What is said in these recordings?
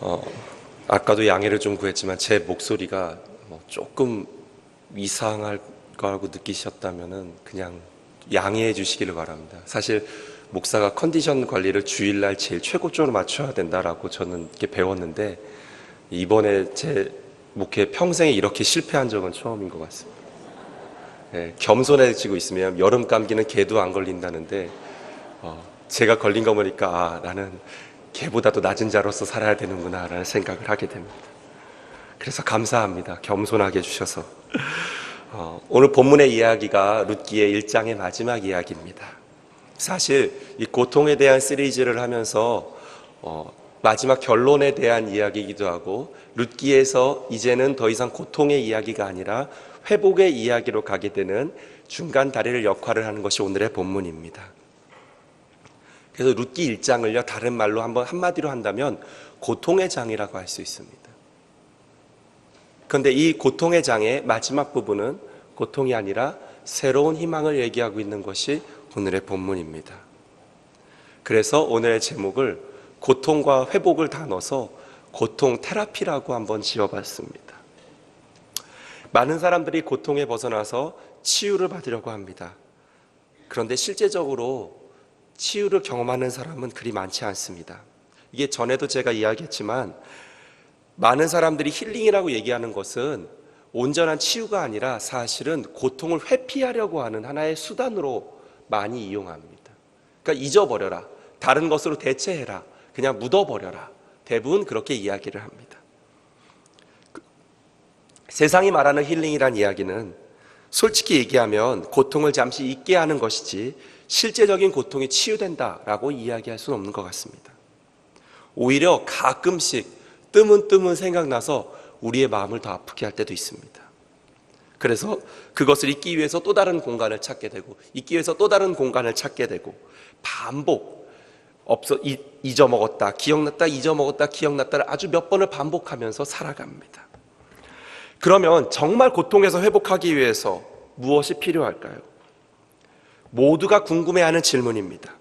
어, 아까도 양해를 좀 구했지만 제 목소리가 뭐 조금 이상할 거라고 느끼셨다면은 그냥 양해해 주시기를 바랍니다. 사실 목사가 컨디션 관리를 주일날 제일 최고점으로 맞춰야 된다라고 저는 이렇게 배웠는데 이번에 제 목회 평생에 이렇게 실패한 적은 처음인 것 같습니다. 예, 겸손해지고 있으면 여름 감기는 개도 안 걸린다는데 어, 제가 걸린 거 보니까 아, 나는 개보다도 낮은 자로서 살아야 되는구나라는 생각을 하게 됩니다. 그래서 감사합니다. 겸손하게 해주셔서. 어, 오늘 본문의 이야기가 룻기의 1장의 마지막 이야기입니다. 사실 이 고통에 대한 시리즈를 하면서 어, 마지막 결론에 대한 이야기이기도 하고 룻기에서 이제는 더 이상 고통의 이야기가 아니라 회복의 이야기로 가게 되는 중간 다리를 역할을 하는 것이 오늘의 본문입니다. 그래서 룻기 1장을요 다른 말로 한번 한마디로 한다면 고통의 장이라고 할 수 있습니다. 그런데 이 고통의 장의 마지막 부분은 고통이 아니라 새로운 희망을 얘기하고 있는 것이 오늘의 본문입니다. 그래서 오늘의 제목을 고통과 회복을 다 넣어서 고통 테라피라고 한번 지어봤습니다. 많은 사람들이 고통에 벗어나서 치유를 받으려고 합니다. 그런데 실제적으로 치유를 경험하는 사람은 그리 많지 않습니다. 이게 전에도 제가 이야기했지만 많은 사람들이 힐링이라고 얘기하는 것은 온전한 치유가 아니라 사실은 고통을 회피하려고 하는 하나의 수단으로 많이 이용합니다. 그러니까 잊어버려라. 다른 것으로 대체해라. 그냥 묻어버려라. 대부분 그렇게 이야기를 합니다. 그, 세상이 말하는 힐링이란 이야기는 솔직히 얘기하면 고통을 잠시 잊게 하는 것이지 실제적인 고통이 치유된다라고 이야기할 수는 없는 것 같습니다. 오히려 가끔씩 뜨문뜨문 생각나서 우리의 마음을 더 아프게 할 때도 있습니다. 그래서 그것을 잊기 위해서 또 다른 공간을 찾게 되고 잊기 위해서 또 다른 공간을 찾게 되고 반복 없어 이- 잊어먹었다 기억났다 잊어먹었다 기억났다를 아주 몇 번을 반복하면서 살아갑니다. 그러면 정말 고통에서 회복하기 위해서 무엇이 필요할까요? 모두가 궁금해하는 질문입니다.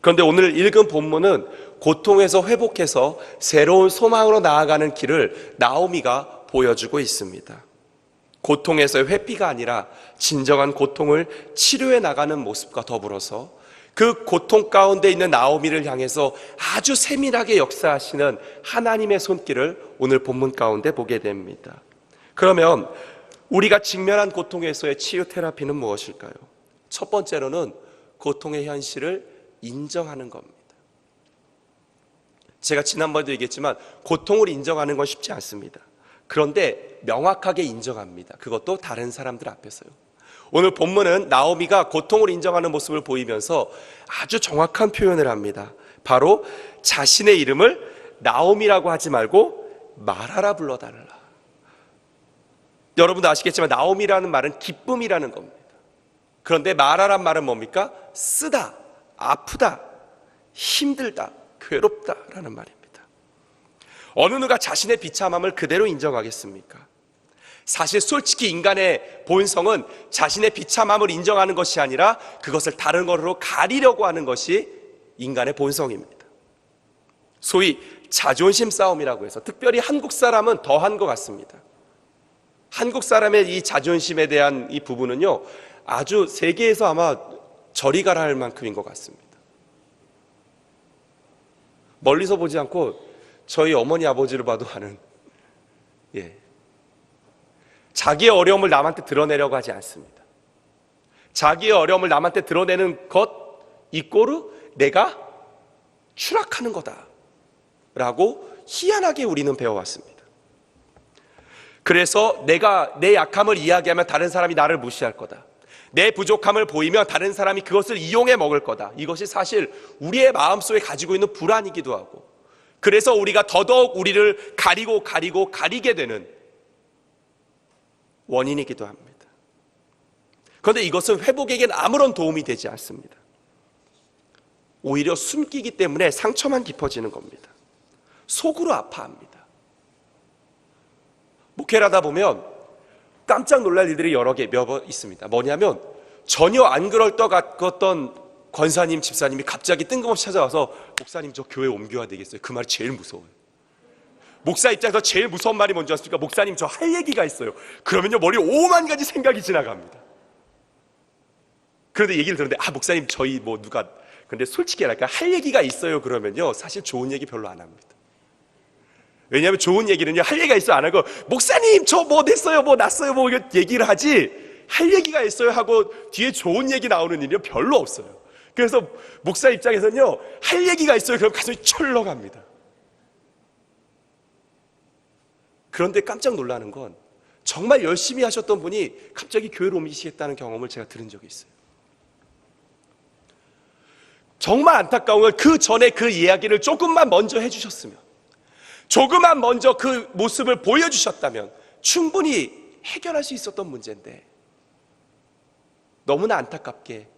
그런데 오늘 읽은 본문은 고통에서 회복해서 새로운 소망으로 나아가는 길을 나오미가 보여주고 있습니다. 고통에서의 회피가 아니라 진정한 고통을 치료해 나가는 모습과 더불어서 그 고통 가운데 있는 나오미를 향해서 아주 세밀하게 역사하시는 하나님의 손길을 오늘 본문 가운데 보게 됩니다. 그러면 우리가 직면한 고통에서의 치유 테라피는 무엇일까요? 첫 번째로는 고통의 현실을 인정하는 겁니다. 제가 지난번에도 얘기했지만 고통을 인정하는 건 쉽지 않습니다. 그런데 명확하게 인정합니다. 그것도 다른 사람들 앞에서요. 오늘 본문은 나오미가 고통을 인정하는 모습을 보이면서 아주 정확한 표현을 합니다. 바로 자신의 이름을 나오미라고 하지 말고 마라라 불러달라. 여러분도 아시겠지만 나오미라는 말은 기쁨이라는 겁니다. 그런데 마라란 말은 뭡니까? 쓰다, 아프다, 힘들다, 괴롭다라는 말입니다. 어느 누가 자신의 비참함을 그대로 인정하겠습니까? 사실 솔직히 인간의 본성은 자신의 비참함을 인정하는 것이 아니라 그것을 다른 것으로 가리려고 하는 것이 인간의 본성입니다. 소위 자존심 싸움이라고 해서 특별히 한국 사람은 더한 것 같습니다. 한국 사람의 이 자존심에 대한 이 부분은요, 아주 세계에서 아마 저리 가라 할 만큼인 것 같습니다. 멀리서 보지 않고 저희 어머니 아버지를 봐도 아는, 예. 자기의 어려움을 남한테 드러내려고 하지 않습니다. 자기의 어려움을 남한테 드러내는 것, 이꼬르 내가 추락하는 거다. 라고 희한하게 우리는 배워왔습니다. 그래서 내가 내 약함을 이야기하면 다른 사람이 나를 무시할 거다. 내 부족함을 보이면 다른 사람이 그것을 이용해 먹을 거다. 이것이 사실 우리의 마음속에 가지고 있는 불안이기도 하고 그래서 우리가 더더욱 우리를 가리고 가리고 가리게 되는 원인이기도 합니다. 그런데 이것은 회복에겐 아무런 도움이 되지 않습니다. 오히려 숨기기 때문에 상처만 깊어지는 겁니다. 속으로 아파합니다. 목회를 하다 보면 깜짝 놀랄 일들이 여러 개 몇 번 있습니다. 뭐냐면 전혀 안 그럴 것 같던 권사님, 집사님이 갑자기 뜬금없이 찾아와서 목사님 저 교회 옮겨야 되겠어요. 그 말이 제일 무서워요. 목사 입장에서 제일 무서운 말이 뭔지 아십니까? 목사님 저 할 얘기가 있어요. 그러면요 머리 오만 가지 생각이 지나갑니다. 그런데 얘기를 들었는데 아 목사님 저희 뭐 누가 근데 솔직히 말할까 할 얘기가 있어요 그러면요 사실 좋은 얘기 별로 안 합니다. 왜냐하면 좋은 얘기는요 할 얘기가 있어 안 하고 목사님 저 뭐 됐어요 뭐 났어요 뭐 얘기를 하지 할 얘기가 있어요 하고 뒤에 좋은 얘기 나오는 일이 별로 없어요. 그래서 목사 입장에서는요 할 얘기가 있어요 그럼 가슴이 철렁합니다. 그런데 깜짝 놀라는 건 정말 열심히 하셨던 분이 갑자기 교회로 옮기시겠다는 경험을 제가 들은 적이 있어요. 정말 안타까운 건 그 전에 그 이야기를 조금만 먼저 해주셨으면, 조금만 먼저 그 모습을 보여주셨다면 충분히 해결할 수 있었던 문제인데, 너무나 안타깝게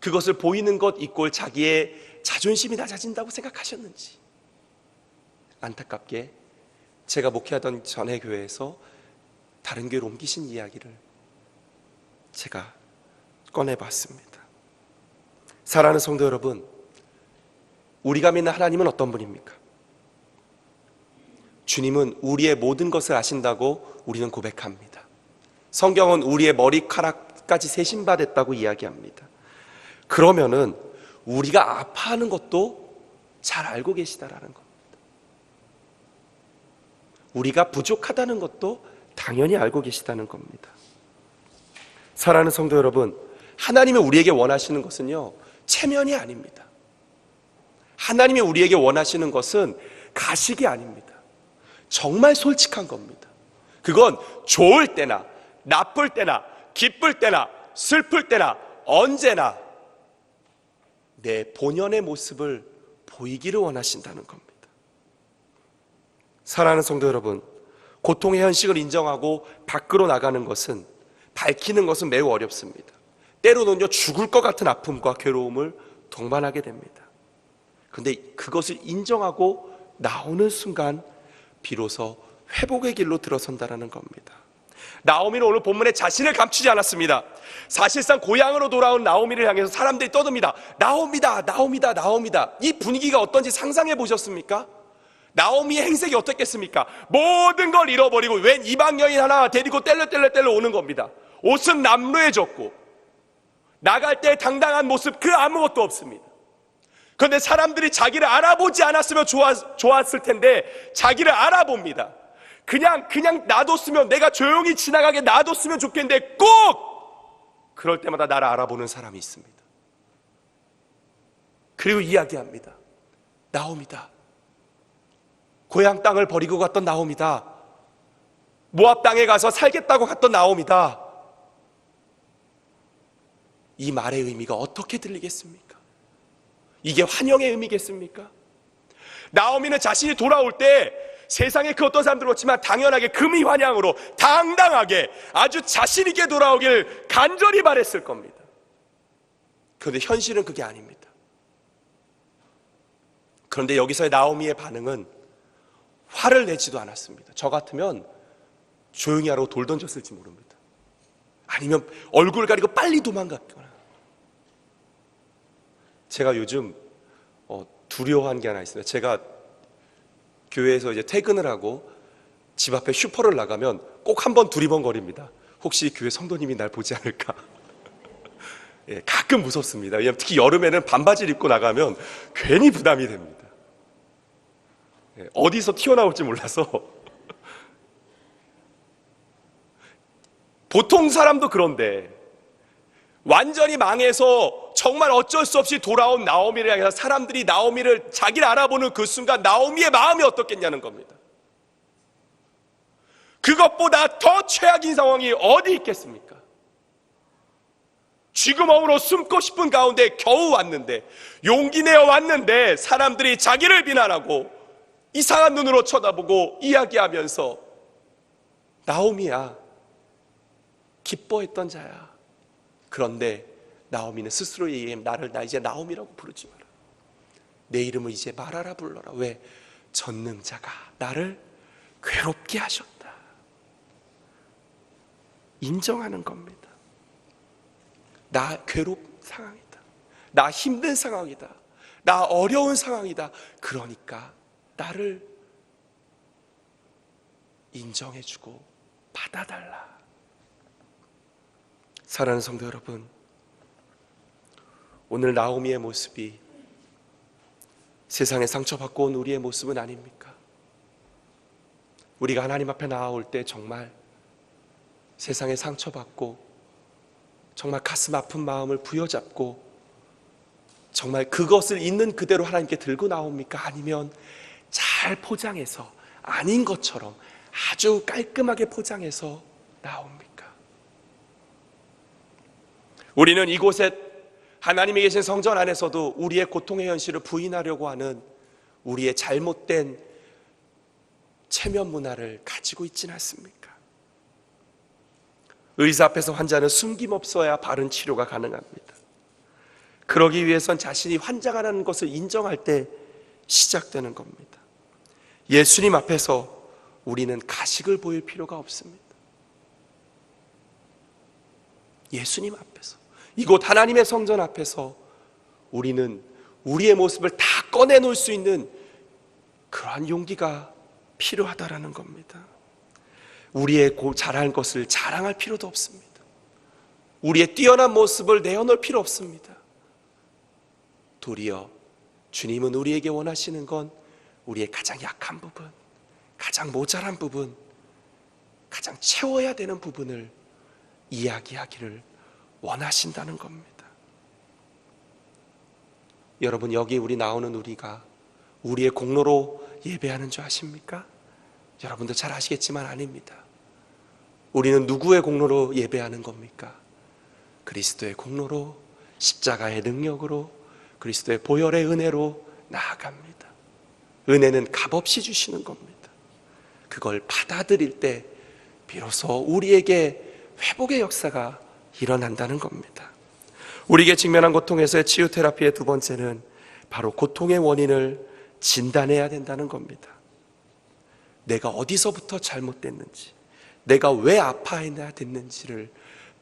그것을 보이는 것 이꼴 자기의 자존심이 낮아진다고 생각하셨는지, 안타깝게 제가 목회하던 전에 교회에서 다른 교회로 옮기신 이야기를 제가 꺼내봤습니다. 사랑하는 성도 여러분, 우리가 믿는 하나님은 어떤 분입니까? 주님은 우리의 모든 것을 아신다고 우리는 고백합니다. 성경은 우리의 머리카락까지 세신 바 됐다고 이야기합니다. 그러면은 우리가 아파하는 것도 잘 알고 계시다라는 겁니다. 우리가 부족하다는 것도 당연히 알고 계시다는 겁니다. 사랑하는 성도 여러분, 하나님이 우리에게 원하시는 것은요, 체면이 아닙니다. 하나님이 우리에게 원하시는 것은 가식이 아닙니다. 정말 솔직한 겁니다. 그건 좋을 때나, 나쁠 때나, 기쁠 때나, 슬플 때나, 언제나 내 본연의 모습을 보이기를 원하신다는 겁니다. 사랑하는 성도 여러분, 고통의 현실을 인정하고 밖으로 나가는 것은 밝히는 것은 매우 어렵습니다. 때로는요 죽을 것 같은 아픔과 괴로움을 동반하게 됩니다. 그런데 그것을 인정하고 나오는 순간 비로소 회복의 길로 들어선다라는 겁니다. 나오미는 오늘 본문에 자신을 감추지 않았습니다. 사실상 고향으로 돌아온 나오미를 향해서 사람들이 떠듭니다. 나옵니다, 나옵니다, 나옵니다. 이 분위기가 어떤지 상상해 보셨습니까? 나오미의 행색이 어떻겠습니까? 모든 걸 잃어버리고 웬 이방 여인 하나 데리고 뗄려뗄려뗄려 오는 겁니다. 옷은 남루해졌고 나갈 때 당당한 모습 그 아무것도 없습니다. 그런데 사람들이 자기를 알아보지 않았으면 좋았, 좋았을 텐데 자기를 알아봅니다. 그냥 그냥 놔뒀으면 내가 조용히 지나가게 놔뒀으면 좋겠는데 꼭 그럴 때마다 나를 알아보는 사람이 있습니다. 그리고 이야기합니다. 나옵니다. 고향 땅을 버리고 갔던 나옵니다. 모압 땅에 가서 살겠다고 갔던 나옵니다. 이 말의 의미가 어떻게 들리겠습니까? 이게 환영의 의미겠습니까? 나오미는 자신이 돌아올 때 세상에 그 어떤 사람들 그렇지만 당연하게 금이 환영으로 당당하게 아주 자신있게 돌아오길 간절히 바랬을 겁니다. 그런데 현실은 그게 아닙니다. 그런데 여기서의 나오미의 반응은 화를 내지도 않았습니다. 저 같으면 조용히 하라고 돌 던졌을지 모릅니다. 아니면 얼굴 가리고 빨리 도망갔거나. 제가 요즘 어, 두려워한 게 하나 있습니다. 제가 교회에서 이제 퇴근을 하고 집 앞에 슈퍼를 나가면 꼭 한 번 두리번거립니다. 혹시 교회 성도님이 날 보지 않을까? 예, 가끔 무섭습니다. 왜냐면 특히 여름에는 반바지를 입고 나가면 괜히 부담이 됩니다. 예, 어디서 튀어나올지 몰라서 보통 사람도 그런데 완전히 망해서 정말 어쩔 수 없이 돌아온 나오미를 향해서 사람들이 나오미를 자기를 알아보는 그 순간 나오미의 마음이 어떻겠냐는 겁니다. 그것보다 더 최악인 상황이 어디 있겠습니까? 쥐구멍으로 숨고 싶은 가운데 겨우 왔는데 용기 내어 왔는데 사람들이 자기를 비난하고 이상한 눈으로 쳐다보고 이야기하면서 나오미야 기뻐했던 자야. 그런데 나오미는 스스로 얘기해 나를 나 이제 나오미라고 부르지 마라. 내 이름을 이제 말하라 불러라. 왜? 전능자가 나를 괴롭게 하셨다. 인정하는 겁니다. 나 괴롭 상황이다. 나 힘든 상황이다. 나 어려운 상황이다. 그러니까 나를 인정해주고 받아달라. 사랑하는 성도 여러분, 오늘 나오미의 모습이 세상에 상처받고 온 우리의 모습은 아닙니까? 우리가 하나님 앞에 나아올 때 정말 세상에 상처받고 정말 가슴 아픈 마음을 부여잡고 정말 그것을 있는 그대로 하나님께 들고 나옵니까? 아니면 잘 포장해서 아닌 것처럼 아주 깔끔하게 포장해서 나옵니까? 우리는 이곳에 하나님이 계신 성전 안에서도 우리의 고통의 현실을 부인하려고 하는 우리의 잘못된 체면 문화를 가지고 있지는 않습니까? 의사 앞에서 환자는 숨김없어야 바른 치료가 가능합니다. 그러기 위해선 자신이 환자가 라는 것을 인정할 때 시작되는 겁니다. 예수님 앞에서 우리는 가식을 보일 필요가 없습니다. 예수님 앞에서 이곳 하나님의 성전 앞에서 우리는 우리의 모습을 다 꺼내놓을 수 있는 그러한 용기가 필요하다라는 겁니다. 우리의 고 잘한 것을 자랑할 필요도 없습니다. 우리의 뛰어난 모습을 내어놓을 필요 없습니다. 도리어 주님은 우리에게 원하시는 건 우리의 가장 약한 부분, 가장 모자란 부분, 가장 채워야 되는 부분을 이야기하기를 원하신다는 겁니다. 여러분 여기 우리 나오는 우리가 우리의 공로로 예배하는 줄 아십니까? 여러분도 잘 아시겠지만 아닙니다. 우리는 누구의 공로로 예배하는 겁니까? 그리스도의 공로로 십자가의 능력으로 그리스도의 보혈의 은혜로 나아갑니다. 은혜는 값없이 주시는 겁니다. 그걸 받아들일 때 비로소 우리에게 회복의 역사가 일어난다는 겁니다. 우리에게 직면한 고통에서의 치유 테라피의 두 번째는 바로 고통의 원인을 진단해야 된다는 겁니다. 내가 어디서부터 잘못됐는지, 내가 왜 아파해야 됐는지를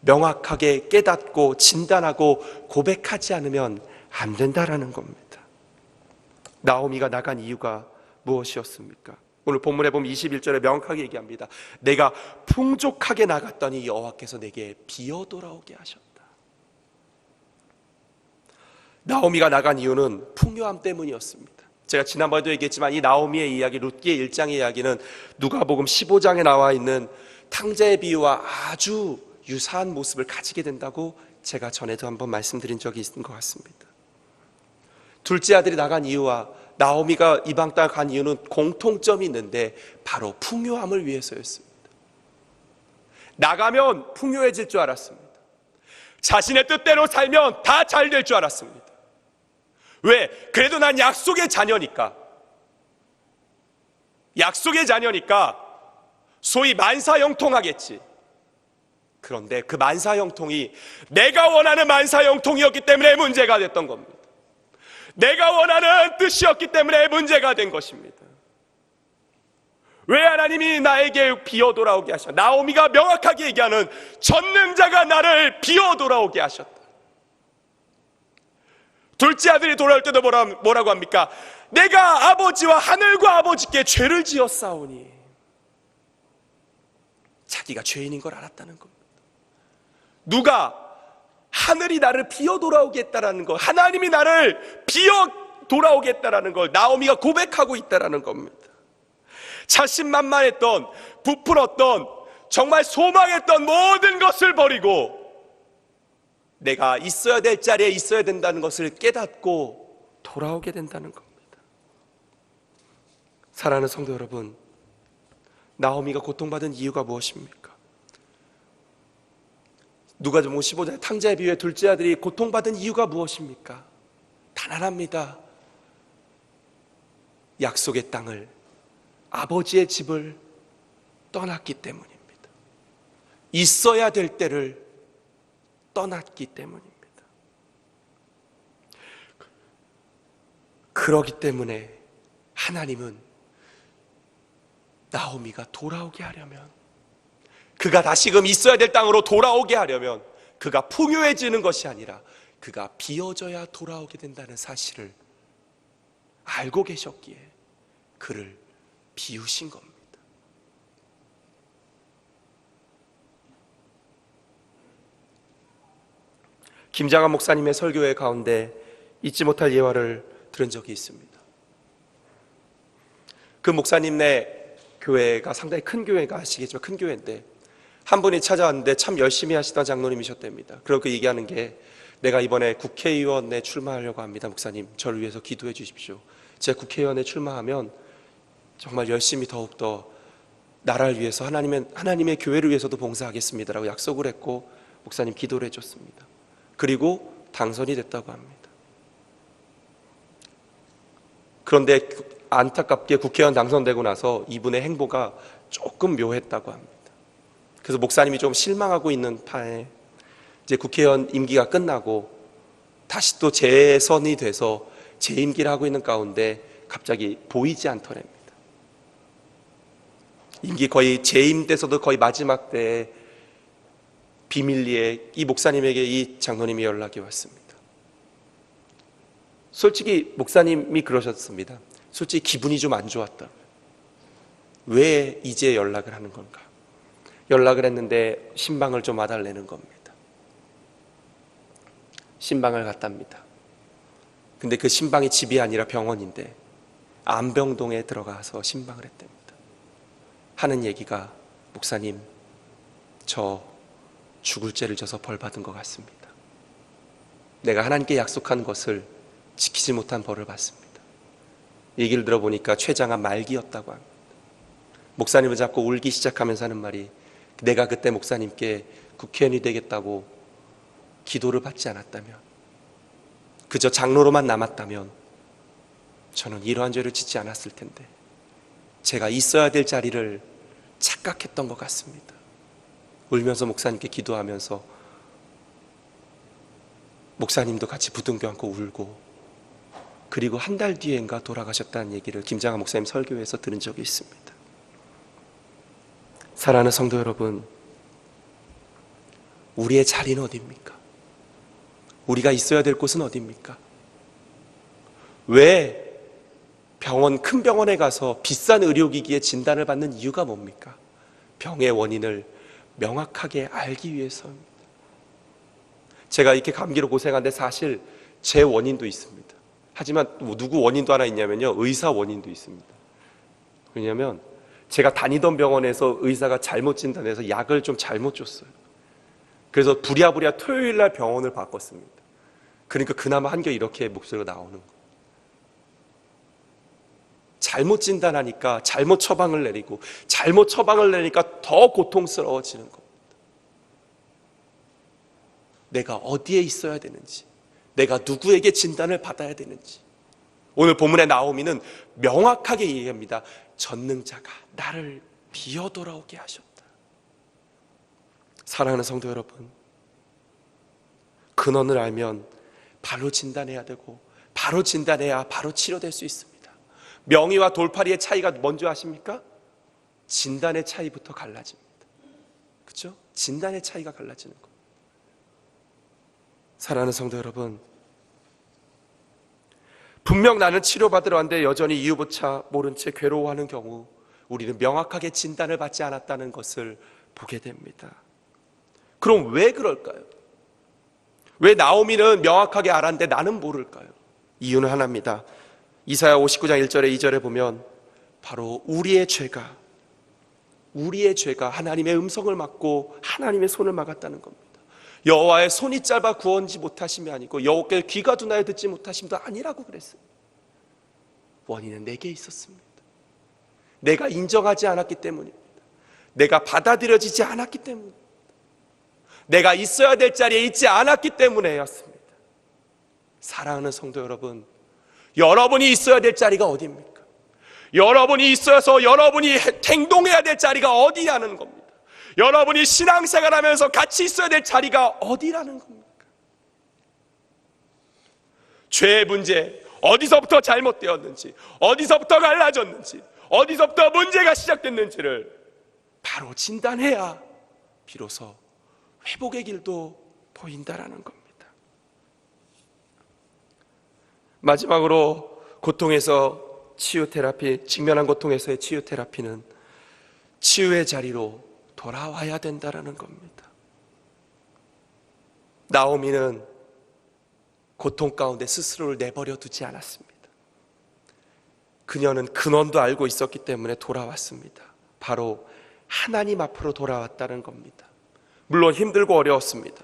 명확하게 깨닫고 진단하고 고백하지 않으면 안 된다라는 겁니다. 나오미가 나간 이유가 무엇이었습니까? 오늘 본문에 보면 21절에 명확하게 얘기합니다. 내가 풍족하게 나갔더니 여호와께서 내게 비어 돌아오게 하셨다. 나오미가 나간 이유는 풍요함 때문이었습니다. 제가 지난번에도 얘기했지만 이 나오미의 이야기, 룻기의 1장의 이야기는 누가복음 15장에 나와 있는 탕자의 비유와 아주 유사한 모습을 가지게 된다고 제가 전에도 한번 말씀드린 적이 있는 것 같습니다. 둘째 아들이 나간 이유와 나오미가 이방 땅 간 이유는 공통점이 있는데 바로 풍요함을 위해서였습니다. 나가면 풍요해질 줄 알았습니다. 자신의 뜻대로 살면 다 잘 될 줄 알았습니다. 왜? 그래도 난 약속의 자녀니까. 약속의 자녀니까 소위 만사형통하겠지. 그런데 그 만사형통이 내가 원하는 만사형통이었기 때문에 문제가 됐던 겁니다. 내가 원하는 뜻이었기 때문에 문제가 된 것입니다. 왜 하나님이 나에게 비어 돌아오게 하셨? 나오미가 명확하게 얘기하는 전능자가 나를 비어 돌아오게 하셨다. 둘째 아들이 돌아올 때도 뭐라, 뭐라고 합니까? 내가 아버지와 하늘과 아버지께 죄를 지었사오니 자기가 죄인인 걸 알았다는 겁니다. 누가 하늘이 나를 비어 돌아오겠다라는 것, 하나님이 나를 비어 돌아오겠다라는 걸 나오미가 고백하고 있다라는 겁니다. 자신만만했던 부풀었던 정말 소망했던 모든 것을 버리고 내가 있어야 될 자리에 있어야 된다는 것을 깨닫고 돌아오게 된다는 겁니다. 사랑하는 성도 여러분, 나오미가 고통받은 이유가 무엇입니까? 누가 좀 15장 탕자의 비유의 둘째 아들이 고통받은 이유가 무엇입니까? 단 하나입니다. 약속의 땅을 아버지의 집을 떠났기 때문입니다. 있어야 될 때를 떠났기 때문입니다. 그러기 때문에 하나님은 나오미가 돌아오게 하려면 그가 다시금 있어야 될 땅으로 돌아오게 하려면 그가 풍요해지는 것이 아니라 그가 비어져야 돌아오게 된다는 사실을 알고 계셨기에 그를 비우신 겁니다. 김장한 목사님의 설교회 가운데 잊지 못할 예화를 들은 적이 있습니다. 그 목사님네 교회가 상당히 큰 교회가 아시겠지만 큰 교회인데 한 분이 찾아왔는데 참 열심히 하시던 장로님이셨답니다. 그리고 그 얘기하는 게 내가 이번에 국회의원에 출마하려고 합니다. 목사님, 저를 위해서 기도해 주십시오. 제가 국회의원에 출마하면 정말 열심히 더욱더 나라를 위해서 하나님의, 하나님의 교회를 위해서도 봉사하겠습니다라고 약속을 했고 목사님 기도를 해줬습니다. 그리고 당선이 됐다고 합니다. 그런데 안타깝게 국회의원 당선되고 나서 이분의 행보가 조금 묘했다고 합니다. 그래서 목사님이 좀 실망하고 있는 파에 이제 국회의원 임기가 끝나고 다시 또 재선이 돼서 재임기를 하고 있는 가운데 갑자기 보이지 않더랍니다. 임기 거의 재임돼서도 거의 마지막 때에 비밀리에 이 목사님에게 이 장로님이 연락이 왔습니다. 솔직히 목사님이 그러셨습니다. 솔직히 기분이 좀 안 좋았다. 왜 이제 연락을 하는 건가? 연락을 했는데 신방을 좀 와달라는 겁니다. 신방을 갔답니다. 근데 그 신방이 집이 아니라 병원인데 안병동에 들어가서 신방을 했답니다. 하는 얘기가 목사님 저 죽을 죄를 져서 벌 받은 것 같습니다. 내가 하나님께 약속한 것을 지키지 못한 벌을 받습니다. 얘기를 들어보니까 최장한 말기였다고 합니다. 목사님을 잡고 울기 시작하면서 하는 말이 내가 그때 목사님께 국회의원이 되겠다고 기도를 받지 않았다면 그저 장로로만 남았다면 저는 이러한 죄를 짓지 않았을 텐데 제가 있어야 될 자리를 착각했던 것 같습니다. 울면서 목사님께 기도하면서 목사님도 같이 부둥켜 안고 울고 그리고 한 달 뒤엔가 돌아가셨다는 얘기를 김장하 목사님 설교에서 들은 적이 있습니다. 사랑하는 성도 여러분, 우리의 자리는 어디입니까? 우리가 있어야 될 곳은 어디입니까? 왜 병원, 큰 병원에 가서 비싼 의료기기에 진단을 받는 이유가 뭡니까? 병의 원인을 명확하게 알기 위해서입니다. 제가 이렇게 감기로 고생하는데 사실 제 원인도 있습니다. 하지만 뭐 누구 원인도 하나 있냐면요. 의사 원인도 있습니다. 왜냐하면 제가 다니던 병원에서 의사가 잘못 진단해서 약을 좀 잘못 줬어요. 그래서 부랴부랴 토요일 날 병원을 바꿨습니다. 그러니까 그나마 한결 이렇게 목소리가 나오는 거예요. 잘못 진단하니까 잘못 처방을 내리고 잘못 처방을 내니까 더 고통스러워지는 겁니다. 내가 어디에 있어야 되는지, 내가 누구에게 진단을 받아야 되는지. 오늘 본문의 나오미는 명확하게 얘기합니다. 전능자가 나를 비어 돌아오게 하셨다. 사랑하는 성도 여러분, 근원을 알면 바로 진단해야 되고, 바로 진단해야 바로 치료될 수 있습니다. 명의와 돌팔이의 차이가 뭔지 아십니까? 진단의 차이부터 갈라집니다. 그렇죠? 진단의 차이가 갈라지는 거. 사랑하는 성도 여러분, 분명 나는 치료받으러 왔는데 여전히 이유조차 모른 채 괴로워하는 경우 우리는 명확하게 진단을 받지 않았다는 것을 보게 됩니다. 그럼 왜 그럴까요? 왜 나오미는 명확하게 알았는데 나는 모를까요? 이유는 하나입니다. 이사야 59장 1절에 2절에 보면 바로 우리의 죄가 우리의 죄가 하나님의 음성을 막고 하나님의 손을 막았다는 겁니다. 여호와의 손이 짧아 구원지 못하심이 아니고 여호와께 귀가 둔하여 듣지 못하심도 아니라고 그랬어요. 원인은 내게 있었습니다. 내가 인정하지 않았기 때문입니다. 내가 받아들여지지 않았기 때문입니다. 내가 있어야 될 자리에 있지 않았기 때문에였습니다. 사랑하는 성도 여러분, 여러분이 있어야 될 자리가 어디입니까? 여러분이 있어서 여러분이 행동해야 될 자리가 어디냐는 겁니다. 여러분이 신앙생활 하면서 같이 있어야 될 자리가 어디라는 겁니까? 죄의 문제, 어디서부터 잘못되었는지, 어디서부터 갈라졌는지, 어디서부터 문제가 시작됐는지를 바로 진단해야 비로소 회복의 길도 보인다라는 겁니다. 마지막으로 고통에서 치유 테라피, 직면한 고통에서의 치유 테라피는 치유의 자리로 돌아와야 된다라는 겁니다. 나오미는 고통 가운데 스스로를 내버려 두지 않았습니다. 그녀는 근원도 알고 있었기 때문에 돌아왔습니다. 바로 하나님 앞으로 돌아왔다는 겁니다. 물론 힘들고 어려웠습니다.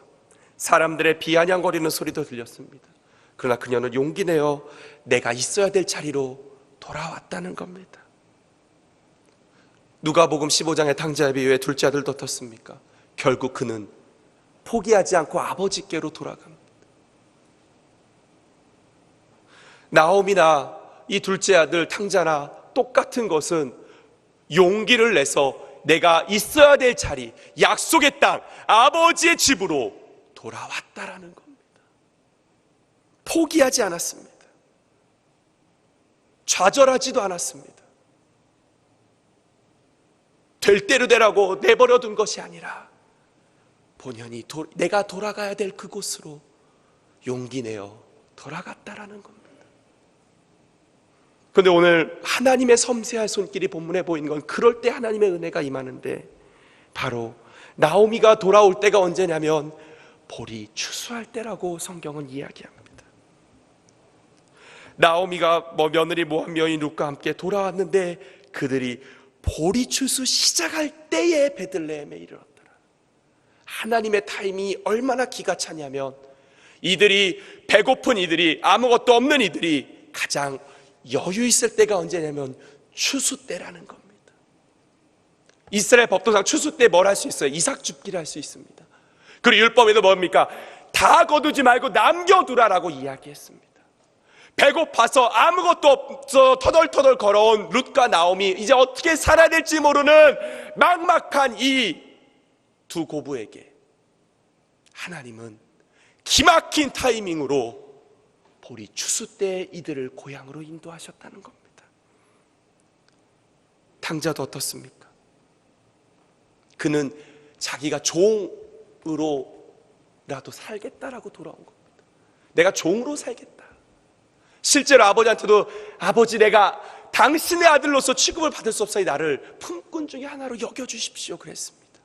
사람들의 비아냥거리는 소리도 들렸습니다. 그러나 그녀는 용기 내어 내가 있어야 될 자리로 돌아왔다는 겁니다. 누가복음 15장의 탕자의 비유에 둘째 아들도 어떻습니까? 결국 그는 포기하지 않고 아버지께로 돌아갑니다. 나옴이나 이 둘째 아들 탕자나 똑같은 것은 용기를 내서 내가 있어야 될 자리, 약속의 땅, 아버지의 집으로 돌아왔다라는 겁니다. 포기하지 않았습니다. 좌절하지도 않았습니다. 될 대로 되라고 내버려 둔 것이 아니라 본연이 도- 내가 돌아가야 될 그곳으로 용기 내어 돌아갔다라는 겁니다. 그런데 오늘 하나님의 섬세한 손길이 본문에 보이는 건 그럴 때 하나님의 은혜가 임하는데 바로 나오미가 돌아올 때가 언제냐면 볼이 추수할 때라고 성경은 이야기합니다. 나오미가 뭐 며느리 모한 여인 룻과 함께 돌아왔는데 그들이 보리 추수 시작할 때에 베들레헴에 이르렀더라. 하나님의 타임이 얼마나 기가 차냐면 이들이 배고픈 이들이 아무것도 없는 이들이 가장 여유 있을 때가 언제냐면 추수 때라는 겁니다. 이스라엘 법도상 추수 때 뭘 할 수 있어요? 이삭 줍기를 할 수 있습니다. 그리고 율법에도 뭡니까? 다 거두지 말고 남겨두라라고 이야기했습니다. 배고파서 아무것도 없어 터덜터덜 걸어온 룻과 나옴이 이제 어떻게 살아야 될지 모르는 막막한 이 두 고부에게 하나님은 기막힌 타이밍으로 보리 추수 때 이들을 고향으로 인도하셨다는 겁니다. 탕자도 어떻습니까? 그는 자기가 종으로라도 살겠다라고 돌아온 겁니다. 내가 종으로 살겠다. 실제로 아버지한테도 아버지 내가 당신의 아들로서 취급을 받을 수 없사니 나를 품꾼 중에 하나로 여겨주십시오 그랬습니다.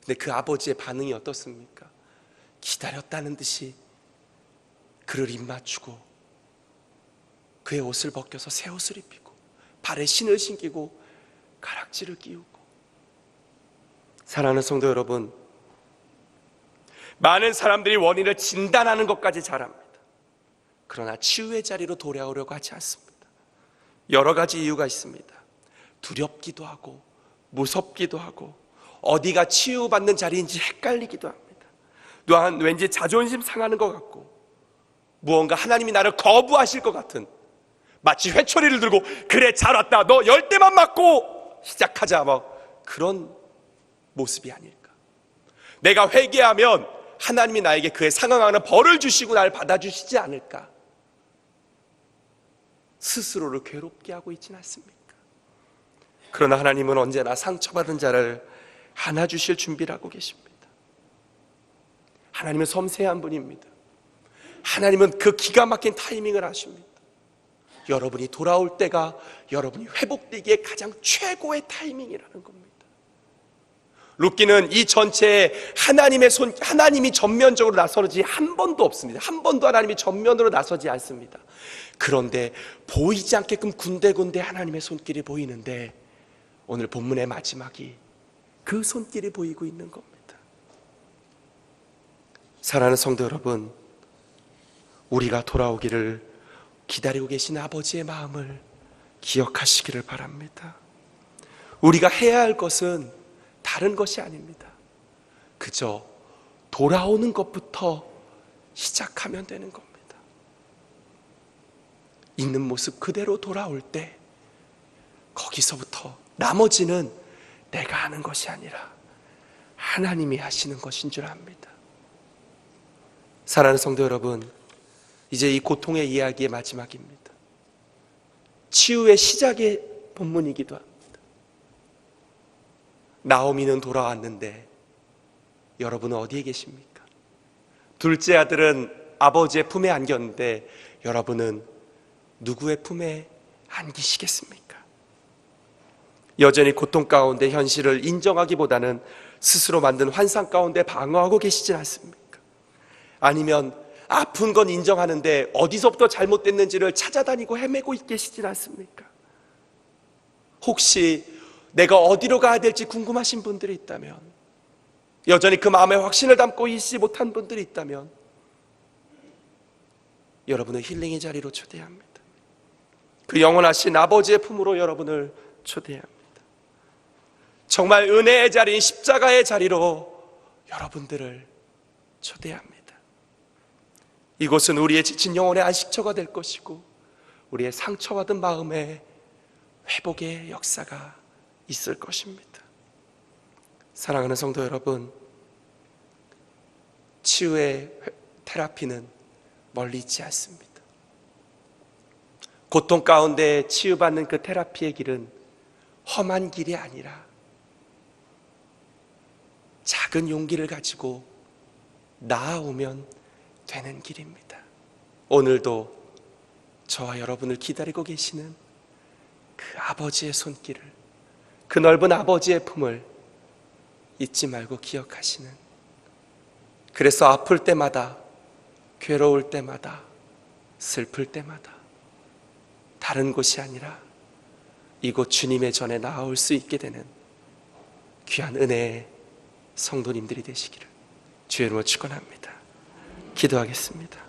근데 그 아버지의 반응이 어떻습니까? 기다렸다는 듯이 그를 입맞추고 그의 옷을 벗겨서 새 옷을 입히고 발에 신을 신기고 가락지를 끼우고 사랑하는 성도 여러분 많은 사람들이 원인을 진단하는 것까지 잘합니다. 그러나 치유의 자리로 돌아오려고 하지 않습니다. 여러 가지 이유가 있습니다. 두렵기도 하고 무섭기도 하고 어디가 치유받는 자리인지 헷갈리기도 합니다. 또한 왠지 자존심 상하는 것 같고 무언가 하나님이 나를 거부하실 것 같은 마치 회초리를 들고 그래 잘 왔다 너 열 대만 맞고 시작하자 뭐 그런 모습이 아닐까. 내가 회개하면 하나님이 나에게 그에 상응하는 벌을 주시고 날 받아주시지 않을까. 스스로를 괴롭게 하고 있지는 않습니까? 그러나 하나님은 언제나 상처받은 자를 안아주실 준비를 하고 계십니다. 하나님은 섬세한 분입니다. 하나님은 그 기가 막힌 타이밍을 아십니다. 여러분이 돌아올 때가 여러분이 회복되기에 가장 최고의 타이밍이라는 겁니다. 룻기는 이 전체에 하나님의 손, 하나님이 전면적으로 나서지 한 번도 없습니다. 한 번도 하나님이 전면으로 나서지 않습니다. 그런데 보이지 않게끔 군데군데 하나님의 손길이 보이는데 오늘 본문의 마지막이 그 손길이 보이고 있는 겁니다. 사랑하는 성도 여러분, 우리가 돌아오기를 기다리고 계신 아버지의 마음을 기억하시기를 바랍니다. 우리가 해야 할 것은 다른 것이 아닙니다. 그저 돌아오는 것부터 시작하면 되는 겁니다. 있는 모습 그대로 돌아올 때 거기서부터 나머지는 내가 하는 것이 아니라 하나님이 하시는 것인 줄 압니다. 사랑하는 성도 여러분, 이제 이 고통의 이야기의 마지막입니다. 치유의 시작의 본문이기도 합니다. 나오미는 돌아왔는데 여러분은 어디에 계십니까? 둘째 아들은 아버지의 품에 안겼는데 여러분은 누구의 품에 안기시겠습니까? 여전히 고통 가운데 현실을 인정하기보다는 스스로 만든 환상 가운데 방어하고 계시진 않습니까? 아니면 아픈 건 인정하는데 어디서부터 잘못됐는지를 찾아다니고 헤매고 계시진 않습니까? 혹시 내가 어디로 가야 될지 궁금하신 분들이 있다면 여전히 그 마음에 확신을 담고 있지 못한 분들이 있다면 여러분을 힐링의 자리로 초대합니다. 그 영원하신 아버지의 품으로 여러분을 초대합니다. 정말 은혜의 자리인 십자가의 자리로 여러분들을 초대합니다. 이곳은 우리의 지친 영혼의 안식처가 될 것이고 우리의 상처받은 마음의 회복의 역사가 있을 것입니다. 사랑하는 성도 여러분, 치유의 테라피는 멀리 있지 않습니다. 고통 가운데 치유받는 그 테라피의 길은 험한 길이 아니라 작은 용기를 가지고 나아오면 되는 길입니다. 오늘도 저와 여러분을 기다리고 계시는 그 아버지의 손길을, 그 넓은 아버지의 품을 잊지 말고 기억하시는 그래서 아플 때마다, 괴로울 때마다, 슬플 때마다 다른 곳이 아니라 이곳 주님의 전에 나아올 수 있게 되는 귀한 은혜의 성도님들이 되시기를 주의 이름으로 축원합니다. 기도하겠습니다.